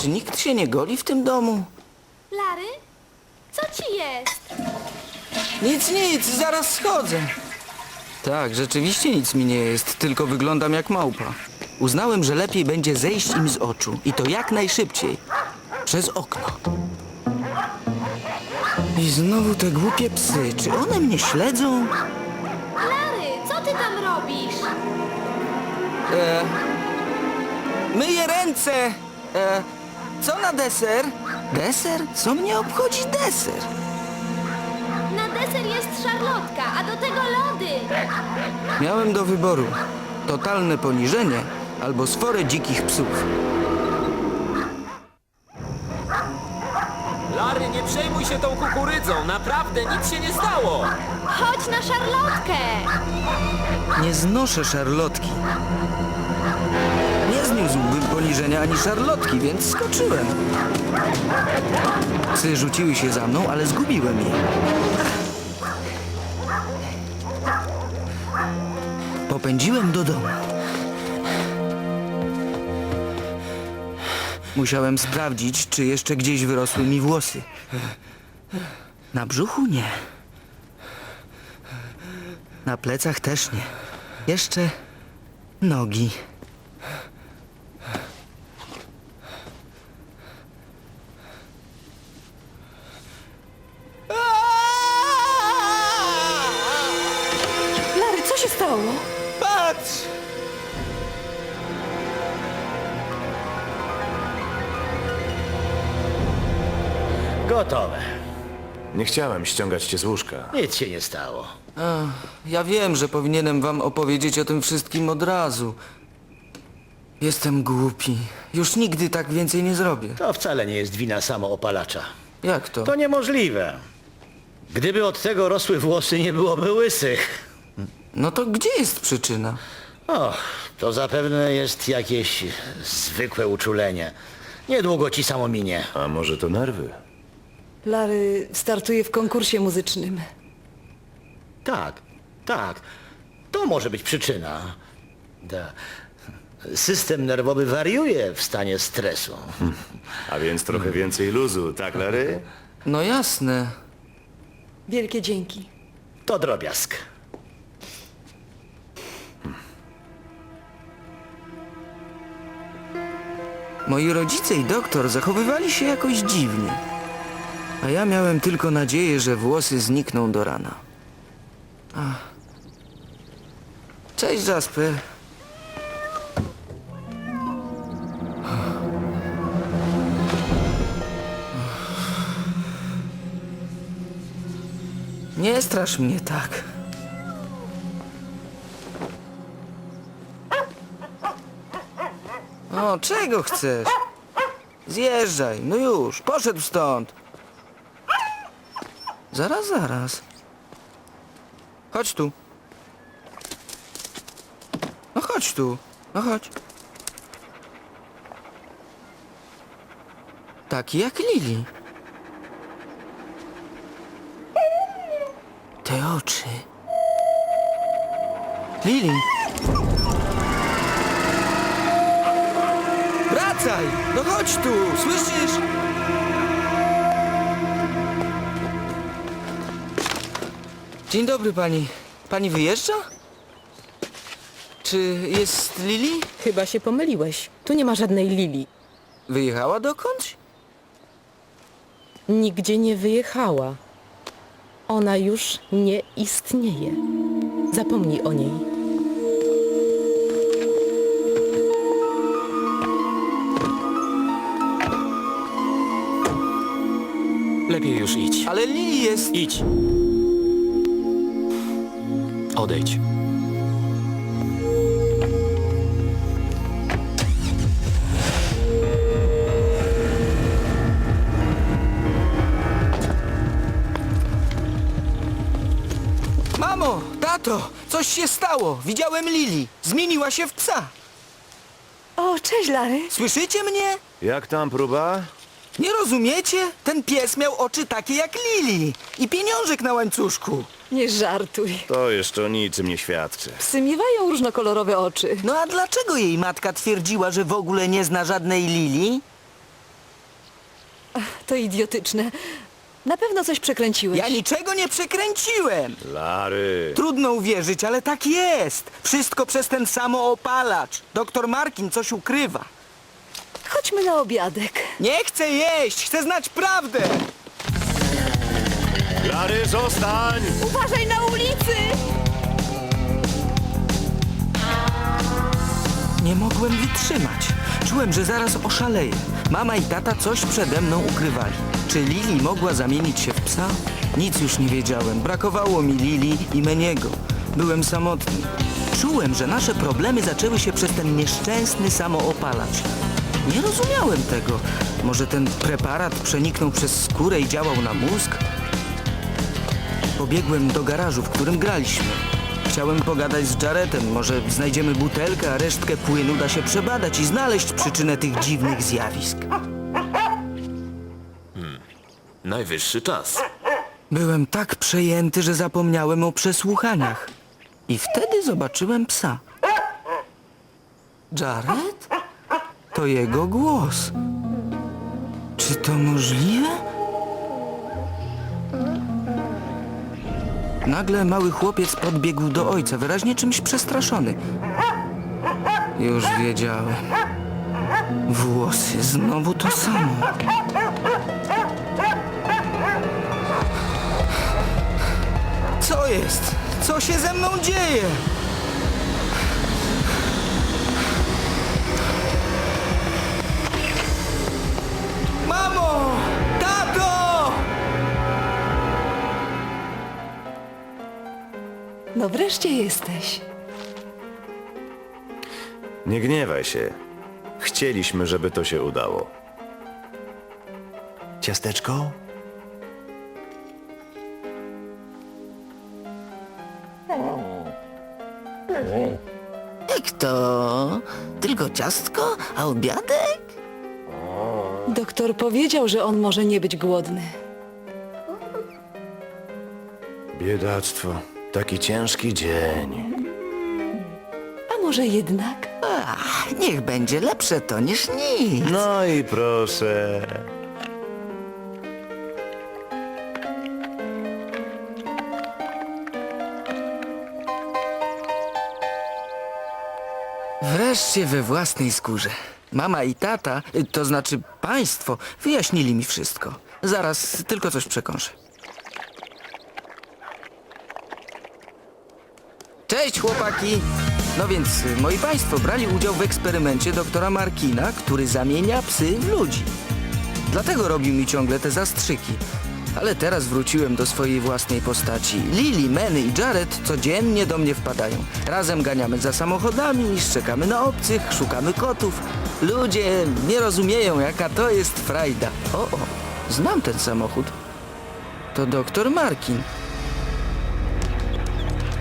Czy nikt się nie goli w tym domu? Lary? Co ci jest? Nic, nic, zaraz schodzę. Tak, rzeczywiście nic mi nie jest, tylko wyglądam jak małpa. Uznałem, że lepiej będzie zejść im z oczu i to jak najszybciej. Przez okno. I znowu te głupie psy. Czy one mnie śledzą? Lary, co ty tam robisz? E, myję ręce. E, co na deser? Deser? Co mnie obchodzi deser? Na deser jest szarlotka, a do tego lody. Miałem do wyboru totalne poniżenie albo sforę dzikich psów. Lary, nie przejmuj się tą kukurydzą, naprawdę nic się nie stało. Chodź na szarlotkę. Nie znoszę szarlotki. Nie zniósłbym poniżenia ani szarlotki, więc skoczyłem. Psy rzuciły się za mną, ale zgubiłem je. Popędziłem do domu. Musiałem sprawdzić, czy jeszcze gdzieś wyrosły mi włosy. Na brzuchu nie. Na plecach też nie. Jeszcze nogi. Gotowe. Nie chciałem ściągać cię z łóżka. Nic się nie stało. Ja wiem, że powinienem wam opowiedzieć o tym wszystkim od razu. Jestem głupi. Już nigdy tak więcej nie zrobię. To wcale nie jest wina samoopalacza. Jak to? To niemożliwe. Gdyby od tego rosły włosy, nie byłoby łysych. No to gdzie jest przyczyna? O, to zapewne jest jakieś zwykłe uczulenie. Niedługo ci samo minie. A może to nerwy? Lary startuje w konkursie muzycznym. Tak, tak. To może być przyczyna. Da. System nerwowy wariuje w stanie stresu. A więc trochę więcej luzu, tak Larry? No jasne. Wielkie dzięki. To drobiazg. Moi rodzice i doktor zachowywali się jakoś dziwnie. A ja miałem tylko nadzieję, że włosy znikną do rana. Ach. Cześć, Jasper. Nie strasz mnie tak. O, czego chcesz? Zjeżdżaj, no już, poszedł stąd. Zaraz, zaraz. Chodź tu. No chodź tu, no chodź. Taki jak Lili. Te oczy. Lili. Wracaj! No chodź tu, słyszysz? Dzień dobry pani. Pani wyjeżdża? Czy jest Lili? Chyba się pomyliłeś. Tu nie ma żadnej Lili. Wyjechała dokądś? Nigdzie nie wyjechała. Ona już nie istnieje. Zapomnij o niej. Lepiej już idź. Ale Lili jest... Idź. Odejdź. Mamo, tato, coś się stało. Widziałem Lili. Zmieniła się w psa. O, cześć Lary. Słyszycie mnie? Jak tam próba? Nie rozumiecie? Ten pies miał oczy takie jak Lili. I pieniążek na łańcuszku. Nie żartuj. To jeszcze o niczym nie świadczy. Psy miewają różnokolorowe oczy. No a dlaczego jej matka twierdziła, że w ogóle nie zna żadnej Lili? To idiotyczne. Na pewno coś przekręciłeś. Ja niczego nie przekręciłem! Lary! Trudno uwierzyć, ale tak jest! Wszystko przez ten samoopalacz. Doktor Markin coś ukrywa. Chodźmy na obiadek. Nie chcę jeść, chcę znać prawdę! Lary, zostań! Uważaj na ulicy! Nie mogłem wytrzymać. Czułem, że zaraz oszaleję. Mama i tata coś przede mną ukrywali. Czy Lili mogła zamienić się w psa? Nic już nie wiedziałem. Brakowało mi Lili i Meniego. Byłem samotny. Czułem, że nasze problemy zaczęły się przez ten nieszczęsny samoopalacz. Nie rozumiałem tego. Może ten preparat przeniknął przez skórę i działał na mózg? Pobiegłem do garażu, w którym graliśmy. Chciałem pogadać z Jaretem. Może znajdziemy butelkę, a resztkę płynu da się przebadać i znaleźć przyczynę tych dziwnych zjawisk. Najwyższy czas. Byłem tak przejęty, że zapomniałem o przesłuchaniach. I wtedy zobaczyłem psa. Jared? To jego głos. Czy to możliwe? Nagle mały chłopiec podbiegł do ojca, wyraźnie czymś przestraszony. Już wiedziałem. Włosy, znowu to samo. Co jest? Co się ze mną dzieje? No wreszcie jesteś. Nie gniewaj się. Chcieliśmy, żeby to się udało. Ciasteczko? Jak to? Tylko ciastko? A obiadek? Doktor powiedział, że on może nie być głodny. Biedactwo. Taki ciężki dzień. A może jednak? Ach, niech będzie lepsze to niż nic. No i proszę. Wreszcie we własnej skórze. Mama i tata, y, to znaczy państwo, wyjaśnili mi wszystko. Zaraz tylko coś przekąszę. Cześć chłopaki! No więc, y, moi państwo brali udział w eksperymencie doktora Markina, który zamienia psy w ludzi. Dlatego robił mi ciągle te zastrzyki. Ale teraz wróciłem do swojej własnej postaci. Lili, Manny i Jared codziennie do mnie wpadają. Razem ganiamy za samochodami, szczekamy na obcych, szukamy kotów. Ludzie nie rozumieją, jaka to jest frajda. O, o, znam ten samochód. To doktor Markin.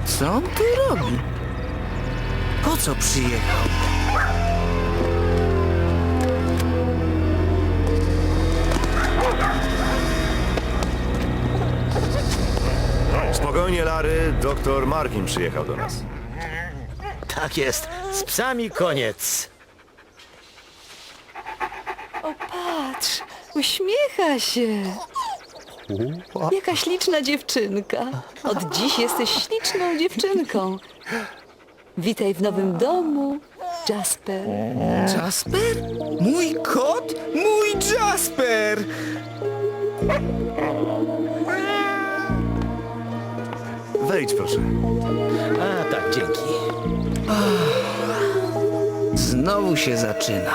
Co on tu robi? Po co przyjechał? Spokojnie, Lary. Doktor Markin przyjechał do nas. Tak jest. Z psami koniec. Patrz, uśmiecha się. Jaka śliczna dziewczynka. Od dziś jesteś śliczną dziewczynką. Witaj w nowym domu, Jasper. Jasper? Mój kot? Mój Jasper! Wejdź proszę. A tak, dzięki. Znowu się zaczyna.